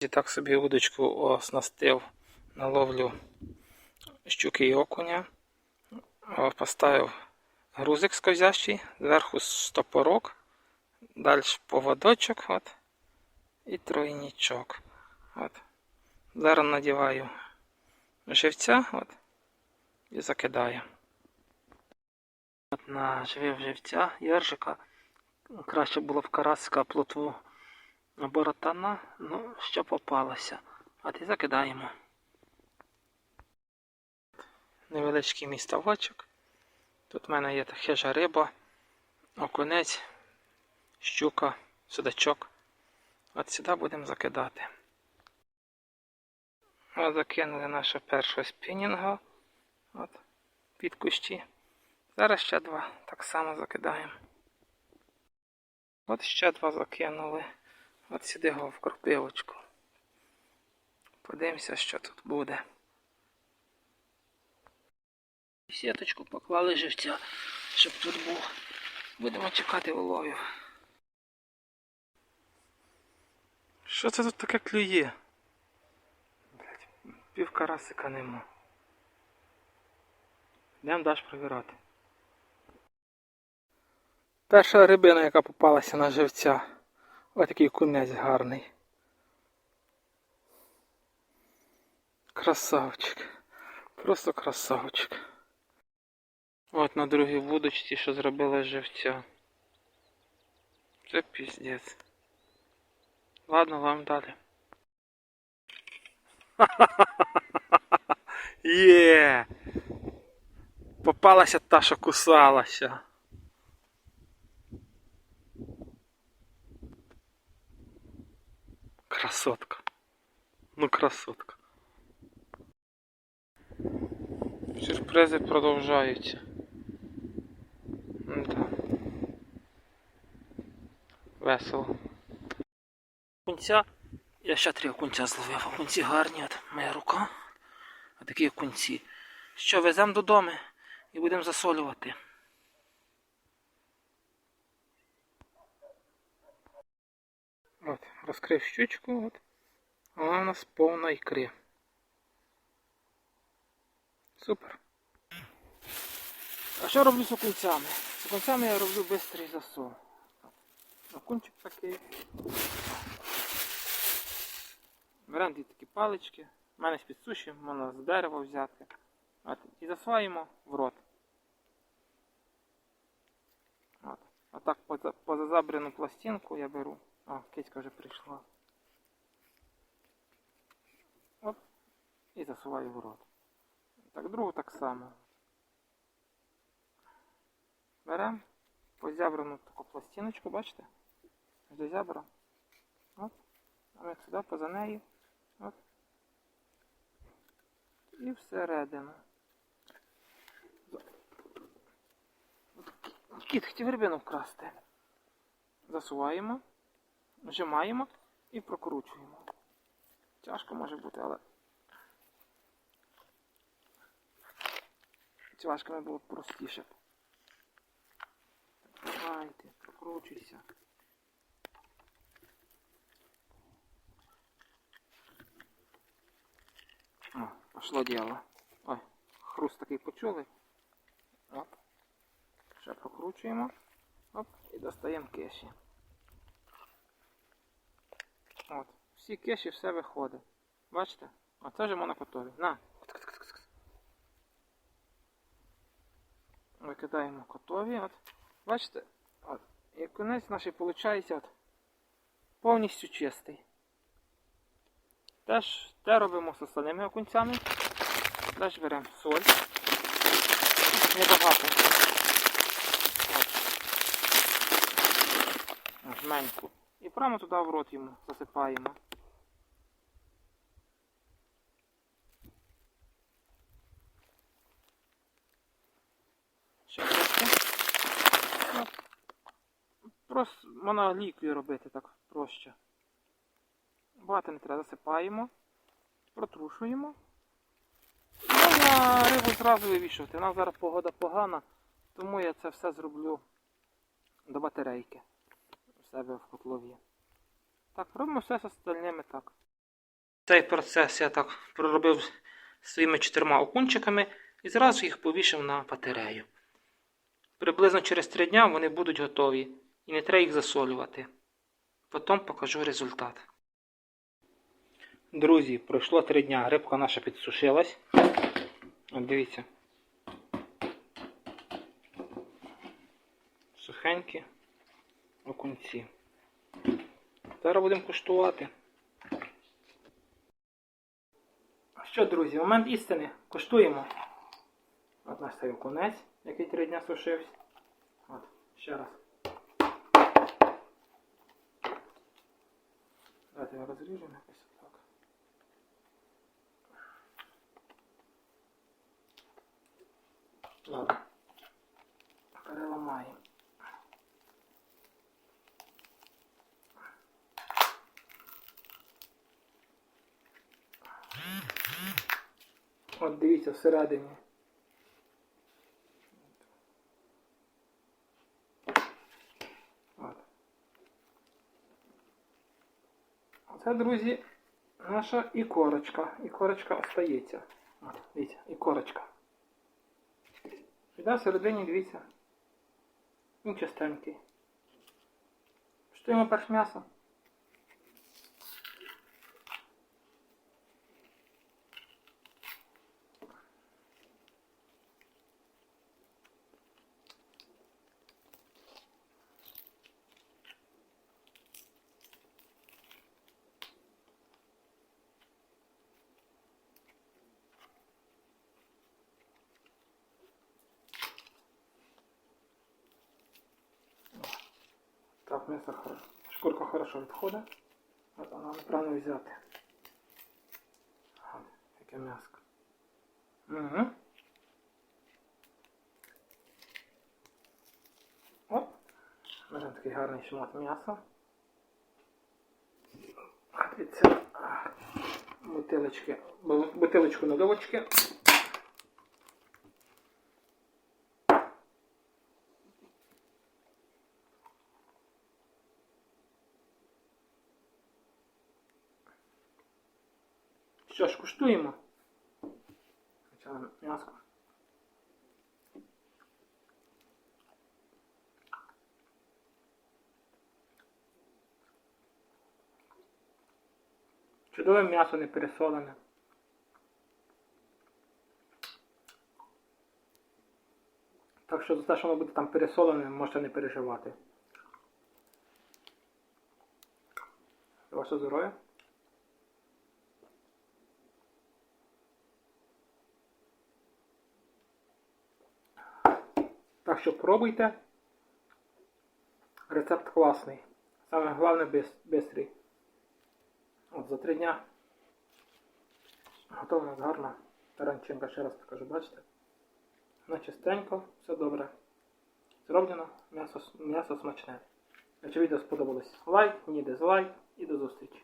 І так собі удочку оснастив на ловлю щуки і окуня. Поставив грузик скользящий, зверху стопорок, далі поводочок от, і тройнічок. От. Зараз надіваю живця от, і закидаю. От на живив живця єржика. Краще було в карасика плотву або ротана, ну, що попалося. От і закидаємо. Невеличкий мій ставочок. Тут в мене є хижа риба, окунець, щука, судачок. От сюди будемо закидати. От закинули нашого першого спінінга. От, під кущі. Зараз ще два так само закидаємо. От ще два закинули. От сюди його в кропивочку. Подивимося, що тут буде. Сіточку поклали живця, щоб тут був. Будемо чекати уловів. Що це тут таке клює? Блять, пів карасика нема. Йдемо даш провірати. Перша рибина, яка попалася на живця. Ось такий кунець гарний. Красавчик. Просто красавчик. От на другій вудочці, що зробила живця. Це піздець. Ладно, вам далі. Є! Попалася та, що кусалася. Красотка. Ну, красотка. Сюрпризи продовжаються. Да. Весело. Кунця. Я ще три окунця зловив. Окунці гарні, от моя рука. А такі окунці. Що, веземо додому і будемо засолювати. От, розкрив щучку, от. Вона у нас повна ікри. Супер. А що роблю з окунцями? З окунцями я роблю бистрий засол. Окунчик такий. Беремо дві такі палички. У мене з-під суші, можна з дерева взяти. От, і засваємо в рот. От. А так поза, позазабрену пластинку я беру. О, кицька вже прийшла. Оп. І засуваю в рот. Так, другу так само. Беремо позябрану таку пластиночку, бачите? До. От. А як сюди поза нею. От. І всередину. Кіт хотів рибину вкрасти. Засуваємо, вжимаємо і прокручуємо. Тяжко може бути, але тяжками було простіше. Давайте, прокручуйся. О, пошло діло. Ой, хруст такий почули. Оп. Ще прокручуємо. Оп, і достаємо кеші. От. Всі кеші все виходить. Бачите? Оце вже монокотові. На. Викидаємо котові. От. Бачите? От. І конець наш виходить от, повністю чистий. Теж те робимо з остальними окунцями. Теж беремо соль. Небагато. От. Жменьку. І прямо туди в рот йому засипаємо. Ще. Ну, Просто можна ліквію робити так проще. Багато не треба засипаємо, протрушуємо. Можна рибу зразу вивішувати. У нас зараз погода погана, тому я це все зроблю до батарейки себе в котлові. Так, робимо все з остальними так. Цей процес я так проробив своїми чотирма окунчиками і зразу їх повішав на батарею. Приблизно через три дня вони будуть готові і не треба їх засолювати. Потім покажу результат. Друзі, пройшло три дня, рибка наша підсушилась. От дивіться. Сухенькі окунці. Зараз будемо куштувати. Що, друзі, момент істини. Куштуємо. От наш цей окунець, який три дня сушився. От, ще раз. Давайте його розріжемо якось так. Ладно. От дивіться всередині. Оце, друзі, наша ікорочка. Ікорочка остається. От, дивіться, ікорочка. Сюди всередині, дивіться. Він чистенький. Штуємо перш м'ясо. Так, м'ясо хорошо. Шкурка хорошо відходить. От вона неправильно взяти. Ага, Яке м'яско. Угу. Оп. Беремо такий гарний шмат м'яса. Бутилочки. бу- Бутилочку наливочки. Що ж, куштуємо. Спочатку м'яско. Чудове м'ясо не пересолене. Так що за те, що воно буде там пересолене, можете не переживати. Ваше здоров'я. Що пробуйте. Рецепт класний. Саме головне бис- бистрий. От за три дня готова у нас гарна таранчинка, ще раз покажу, бачите? Вона чистенько, все добре. Зроблено, м'ясо, м'ясо смачне. Якщо відео сподобалось, лайк, ні дизлайк і до зустрічі.